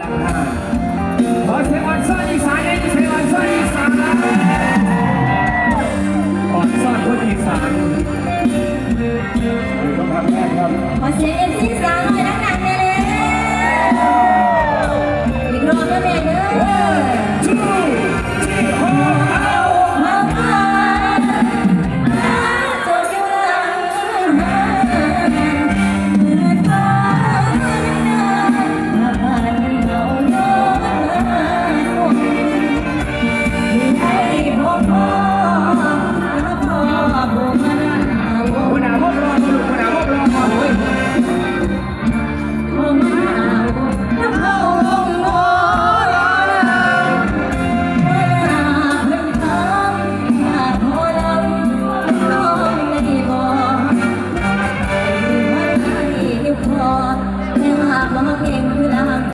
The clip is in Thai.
ขอเสียงอ่อนซ่อนอีสานให้เสียงอ่อนซ่อนอีสานอ่อนซ่อนคนอีสานต้องทำแน่ครับขอเสียงเอฟซี 我们可以。